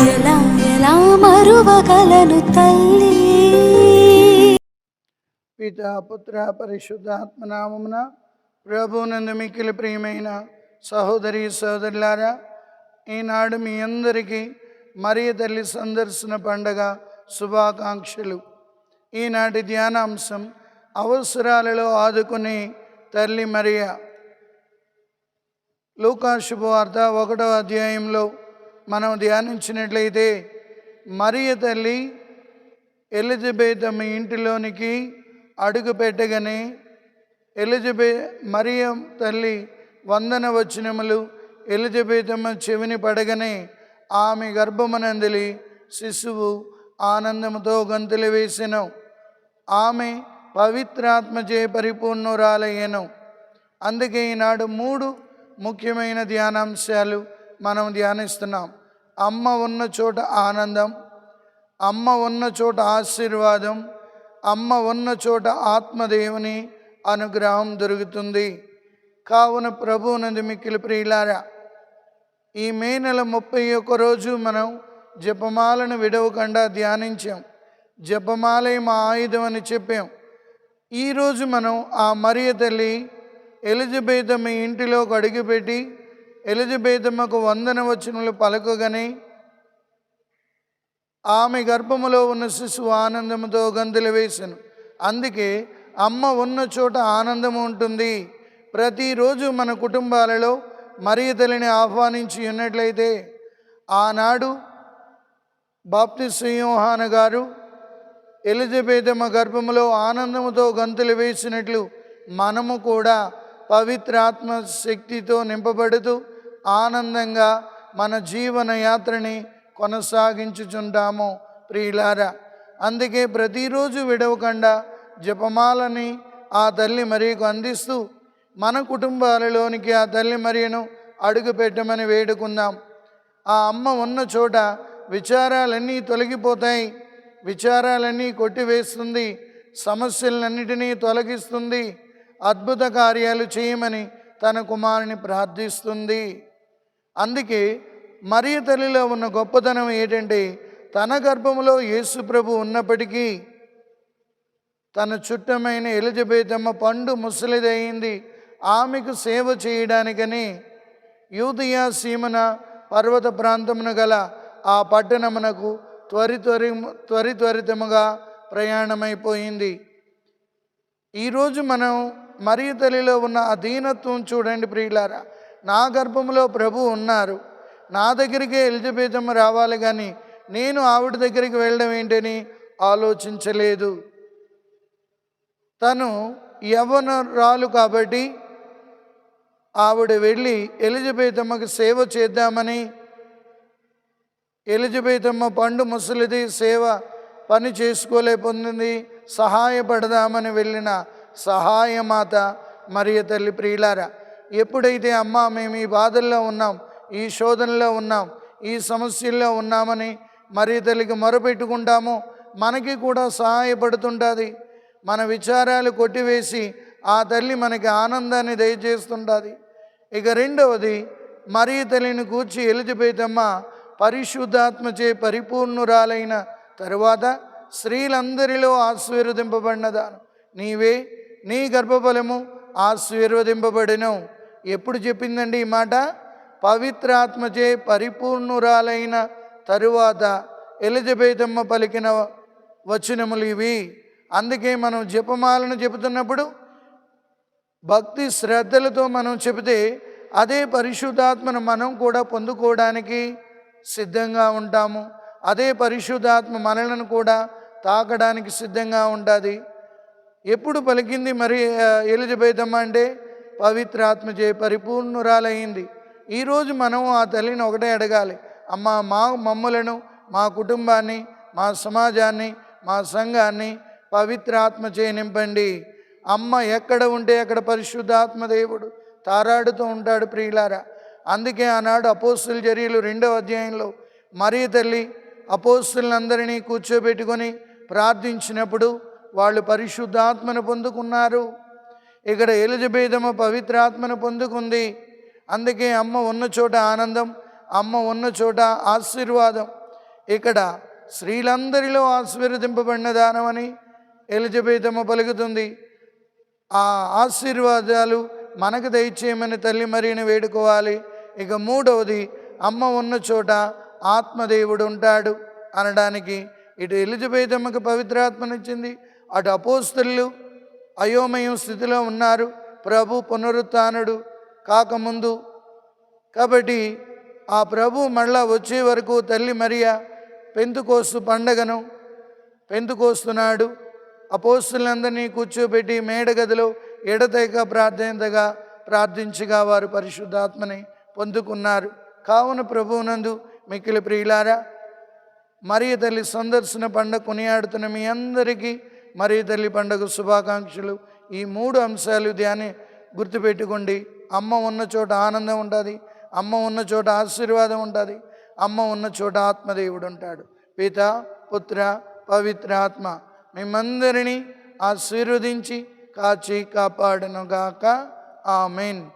ఎలా ఎలా మరువగలను తల్లి? పిత పుత్ర పరిశుద్ధాత్మనామమున ప్రభునందు మిక్కిలి ప్రియమైన సహోదరి సహోదరులారా ఈనాడు మీ అందరికీ మరియ తల్లి సందర్శన పండగ శుభాకాంక్షలు. ఈనాటి ధ్యానాంశం అవసరాలలో ఆదుకునే తల్లి మరియ. లూకా శుభవార్త ఒకటో అధ్యాయంలో మనం ధ్యానించినట్లయితే మరియ తల్లి ఎలిజబెత్ అమ్మ ఇంటిలోనికి అడుగు పెట్టగానే ఎలిజబెత్ మరియ తల్లి వందన వచనములు ఎలిజబెత్ అమ్మ చెవిని పడగానే ఆమె గర్భమునందలి శిశువు ఆనందముతో గంతులు వేసెను. ఆమె పవిత్రాత్మచే పరిపూర్ణురాలయ్యను. అందుకే ఈనాడు మూడు ముఖ్యమైన ధ్యానాంశాలు మనం ధ్యానిస్తున్నాం. అమ్మ ఉన్న చోట ఆనందం అమ్మ ఉన్న చోట ఆశీర్వాదం అమ్మ ఉన్న చోట ఆత్మదేవుని అనుగ్రహం దొరుకుతుంది. కావున ప్రభువునందు మిక్కిలి ప్రియులారా ఈ మే నెల ముప్పై ఒక్క రోజు మనం జపమాలను విడవకుండా ధ్యానించాం. జపమాలే మా ఆయుధం అని చెప్పాం. ఈరోజు మనం ఆ మరియ తల్లి మీ ఇంటిలోకి అడుగుపెట్టి ఎలిజబేతమ్మకు వందన వచనములు పలకగానే. ఆమె గర్భములో ఉన్న శిశువు ఆనందముతో గంతులు వేసాను. అందుకే అమ్మ ఉన్న చోట ఆనందము ఉంటుంది. ప్రతిరోజు మన కుటుంబాలలో మరియ తల్లిని ఆహ్వానించి ఉన్నట్లయితే ఆనాడు బాప్తి యోహాన గారు ఎలిజబెతమ్మ గర్భములో ఆనందముతో గంతులు వేసినట్లు మనము కూడా పవిత్రాత్మ శక్తితో నింపబడుతూ ఆనందంగా మన జీవన యాత్రని కొనసాగించుచుంటాము ప్రియులారా. అందుకే ప్రతిరోజు విడవకుండా జపమాలని ఆ తల్లి మరియకు అందిస్తూ మన కుటుంబాలలోనికి ఆ తల్లి మరియను అడుగు పెట్టమని వేడుకుందాం. ఆ అమ్మ ఉన్న చోట విచారాలన్నీ తొలగిపోతాయి. విచారాలన్నీ కొట్టివేస్తుంది. సమస్యలన్నిటినీ తొలగిస్తుంది. అద్భుత కార్యాలు చేయమని తన కుమారుని ప్రార్థిస్తుంది. అందుకే మరియ తల్లిలో ఉన్న గొప్పతనం ఏంటంటే తన గర్భములో యేసు ప్రభు ఉన్నప్పటికీ తన చుట్టమైన ఎలిజబేతమ్మ పండు ముసలిదయింది ఆమెకు సేవ చేయడానికని యూదియా సీమన పర్వత ప్రాంతమున గల ఆ పట్టణమునకు త్వరి త్వరి త్వరి త్వరితముగా ప్రయాణమైపోయింది. ఈరోజు మనం మరియ తల్లిలో ఉన్న అధీనత్వం చూడండి ప్రియులారా. నా గర్భంలో ప్రభు ఉన్నారు. నా దగ్గరికే ఎలిజబెతమ్మ రావాలి కానీ నేను ఆవిడ దగ్గరికి వెళ్ళడం ఏంటని ఆలోచించలేదు. తను యవ్వనరాలు కాబట్టి ఆవిడ వెళ్ళి ఎలిజబెతమ్మకి సేవ చేద్దామని ఎలిజబెతమ్మ పండు ముసలిది సేవ పని చేసుకోలేకపోతుంది సహాయపడదామని వెళ్ళిన సహాయమాత మరియు తల్లి ప్రియులారా ఎప్పుడైతే అమ్మ మేము ఈ బాధల్లో ఉన్నాం ఈ శోధనలో ఉన్నాం ఈ సమస్యల్లో ఉన్నామని మరియు తల్లికి మొరపెట్టుకుంటామో మనకి కూడా సహాయపడుతుంటుంది. మన విచారాలు కొట్టివేసి ఆ తల్లి మనకి ఆనందాన్ని దయచేస్తుంటుంది. ఇక రెండవది మరియ తల్లిని కూర్చి ఎలిజబెతమ్మ పరిశుద్ధాత్మచే పరిపూర్ణురాలైన తరువాత స్త్రీలందరిలో ఆశీర్వదింపబడినదాను నీవే నీ గర్భఫలము ఆశీర్వదింపబడిను. ఎప్పుడు చెప్పిందండి ఈ మాట? పవిత్రాత్మచే పరిపూర్ణురాలైన తరువాత ఎలిజబేతమ్మ పలికిన వచనములు ఇవి. అందుకే మనం జపమాలను చెబుతున్నప్పుడు భక్తి శ్రద్ధలతో మనం చెబితే అదే పరిశుద్ధాత్మను మనం కూడా పొందుకోవడానికి సిద్ధంగా ఉంటాము. అదే పరిశుద్ధాత్మ మనలను కూడా తాకడానికి సిద్ధంగా ఉంటుంది ఎప్పుడు పలికింది మరి ఎలిజబెత్ అమ్మ అంటే? పవిత్రాత్మచే పరిపూర్ణురాలయ్యింది ఈరోజు మనం ఆ తల్లిని ఒకటే అడగాలి. అమ్మ మా మమ్మలను మా కుటుంబాన్ని మా సమాజాన్ని మా సంఘాన్ని పవిత్రాత్మచే నింపండి. అమ్మ ఎక్కడ ఉంటే అక్కడ పరిశుద్ధాత్మ దేవుడు తారాడుతూ ఉంటాడు ప్రియులారా. అందుకే ఆనాడు అపోస్తుల చర్యలు రెండవ అధ్యాయంలో మరీ తల్లి అపోస్తులందరినీ కూర్చోబెట్టుకొని ప్రార్థించినప్పుడు వాళ్ళు పరిశుద్ధాత్మను పొందుకున్నారు. ఇక్కడ ఎలిజబెతమ్మ పవిత్రాత్మను పొందుకుంది. అందుకే అమ్మ ఉన్న చోట ఆనందం అమ్మ ఉన్న చోట ఆశీర్వాదం. ఇక్కడ స్త్రీలందరిలో ఆశీర్వదింపబడిన దానమని ఎలిజబెతమ్మ పలుకుతుంది. ఆ ఆశీర్వాదాలు మనకు దయచేయమని తల్లి మరిని వేడుకోవాలి. ఇక మూడవది అమ్మ ఉన్న చోట ఆత్మదేవుడు ఉంటాడు అనడానికి ఇటు ఎలిజబెతమ్మకు పవిత్రాత్మనిచ్చింది. అటు అపోస్తులు అయోమయం స్థితిలో ఉన్నారు. ప్రభు పునరుత్నుడు కాకముందు. కాబట్టి ఆ ప్రభు మళ్ళా వచ్చే వరకు తల్లి మరియా పెంతుకోస్తు పండగను పెంతుకోస్తున్నాడు. అపోస్తులందరినీ కూర్చోబెట్టి మేడగదిలో ఎడతెగ ప్రార్థనగా ప్రార్థించగా వారు పరిశుద్ధాత్మని పొందుకున్నారు. కావున ప్రభువునందు మిక్కిలి ప్రియులారా మరియు తల్లి సందర్శన పండుగ కొనియాడుతున్న మీ అందరికీ మరియు తల్లి పండుగ శుభాకాంక్షలు. ఈ మూడు అంశాలు ధ్యాని గుర్తుపెట్టుకోండి. అమ్మ ఉన్న చోట ఆనందం ఉంటుంది. అమ్మ ఉన్న చోట ఆశీర్వాదం ఉంటుంది. అమ్మ ఉన్న చోట ఆత్మదేవుడు ఉంటాడు. పిత పుత్ర పవిత్ర ఆత్మ మిమ్మందరినీ ఆశీర్వదించి కాచి కాపాడునుగాక. ఆమెన్.